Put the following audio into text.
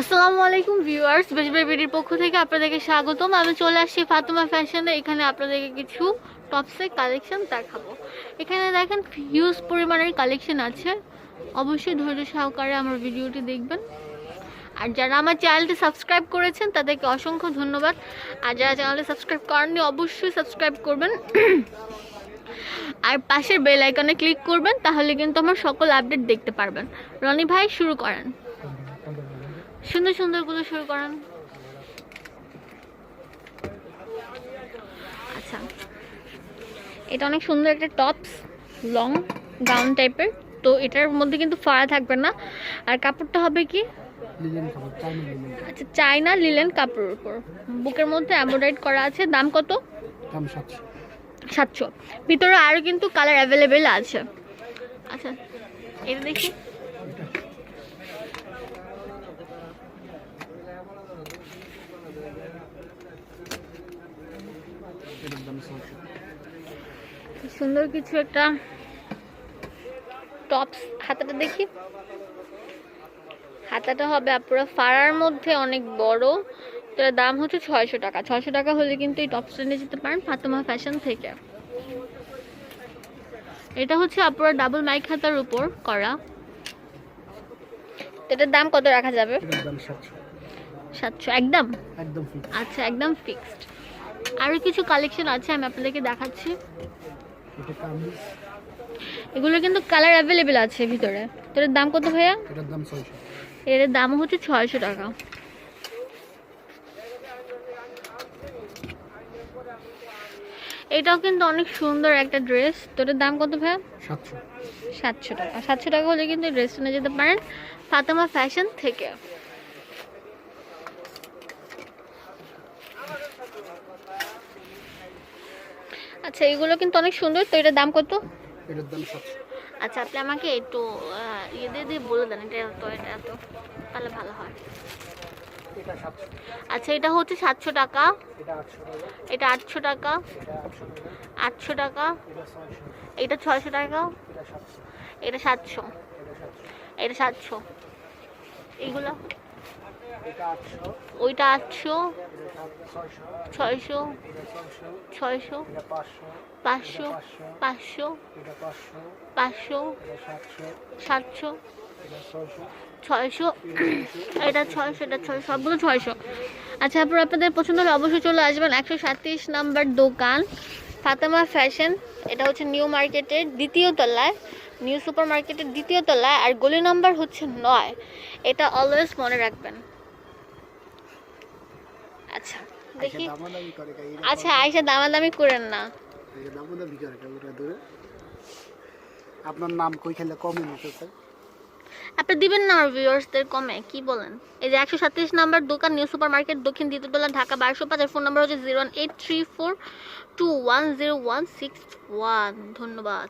আসসালামু আলাইকুম ভিউয়ার্স, বেশবের বিডির পক্ষ থেকে আপনাদেরকে স্বাগতম। আমি চলে আসছি ফাতেমা ফ্যাশনে। এখানে আপনাদেরকে কিছু টপসের কালেকশন দেখাবো। এখানে দেখেন হিউজ পরিমাণের কালেকশন আছে। অবশ্যই ধৈর্য সহকারে আমার ভিডিওটি দেখবেন। আর যারা আমার চ্যানেলটি সাবস্ক্রাইব করেছেন, তাদেরকে অসংখ্য ধন্যবাদ। আর যারা চ্যানেলটি সাবস্ক্রাইব করেননি, অবশ্যই সাবস্ক্রাইব করবেন। আর পাশের বেল আইকনে ক্লিক করবেন, তাহলে কিন্তু আমার সকল আপডেট দেখতে পারবেন। রনি ভাই, শুরু করেন। সুন্দর সুন্দর সুন্দরগুলো শুরু করেন। আচ্ছা। এটা অনেক সুন্দর একটা টপস লং গাউন টাইপের তো এটার মধ্যে কিন্তু ফাড়া থাকবে না। আর কাপড়টা হবে কি? আচ্ছা চাইনা লিলেন কাপড়ের উপর। বুকের মধ্যে এমব্রয়ডারি করা আছে। দাম কত? দাম সাতশো। সাতশো। ভিতরে আরও কিন্তু কালার অ্যাভেলেবেল আছে। আচ্ছা এটা দেখি এটার দাম ছয়শো সুন্দর কিছু একটা টপস হাতাটা দেখি। হাতাটা হবে আপনারা ফাড়ার মধ্যে অনেক বড়। তো দাম হচ্ছে ছয়শো টাকা। ছয়শো টাকা হলে কিন্তু এই টপসটা নিয়ে যেতে পারেন ফাতেমা ফ্যাশন থেকে। এটা হচ্ছে আপনারা ডাবল মাইক হাতার উপর করা। এটার দাম কত রাখা যাবে? সাতশো। সাতশো একদম? একদম আচ্ছা একদম ফিক্সড আরও কিছু কালেকশন আছে আমি আপনাদেরকে দেখাচ্ছি। এগুলো কিন্তু কালার অ্যাভেলেবেল আছে ভিতরে। তোর দাম কত ভাইয়া? এর দাম হচ্ছে ছয়শো টাকা। এটাও কিন্তু অনেক সুন্দর একটা ড্রেস তোর দাম কত ভাইয়া? সাতশো। সাতশো টাকা। সাতশো টাকা হলে কিন্তু ড্রেসটা নিয়ে যেতে পারেন। ফাতেমা ফ্যাশন থেকে। আচ্ছা এগুলো কিন্তু অনেক সুন্দর। তো এটার দাম কত? এটার দাম আচ্ছা আপনি আমাকে একটু ইয়ে দিয়ে দিয়ে বলে দেন এটা এত এটা এত তাহলে ভালো হয়। আচ্ছা এটা হচ্ছে সাতশো টাকা। এটা আটশো টাকা। এটা আটশো টাকা। এটা আটশো টাকা। আটশো টাকা। এটা ছয়শো। টাকা। এটা সাতশো। এটা সাতশো। এটা ওইটা আটশো ছয়শো ছয়শো পাঁচশো। পাঁচশো পাঁচশো। সাতশো। ছয়শো। এটা ছয়শো এটা ছয়শো সবগুলো ছয়শো। আচ্ছা তারপর আপনাদের পছন্দ হলে অবশ্যই চলে আসবেন একশো সাতত্রিশ নাম্বার দোকান ফাতেমা ফ্যাশন। এটা হচ্ছে নিউ মার্কেটের দ্বিতীয় তলায় নিউ সুপার মার্কেটের দ্বিতীয় তলায় আর গলি নাম্বার হচ্ছে নয়। এটা অলওয়েজ মনে রাখবেন। আচ্ছা দেখি। আচ্ছা আয়সা দামাদামি করেন না। দামাদামি করে ওটা ধরে। আপনার নাম কই খেলে কমে নিতে স্যার আপনি দিবেন না আমার ভিউয়ার্সদের কমে কি বলেন? এই যে একশো সাতত্রিশ নাম্বার দোকান নিউ সুপার মার্কেট দক্ষিণ দ্বিতীয়তলা ঢাকা বারোশো পাঁচ ফোন নাম্বার হচ্ছে zero one eight three four two one zero one six one ধন্যবাদ।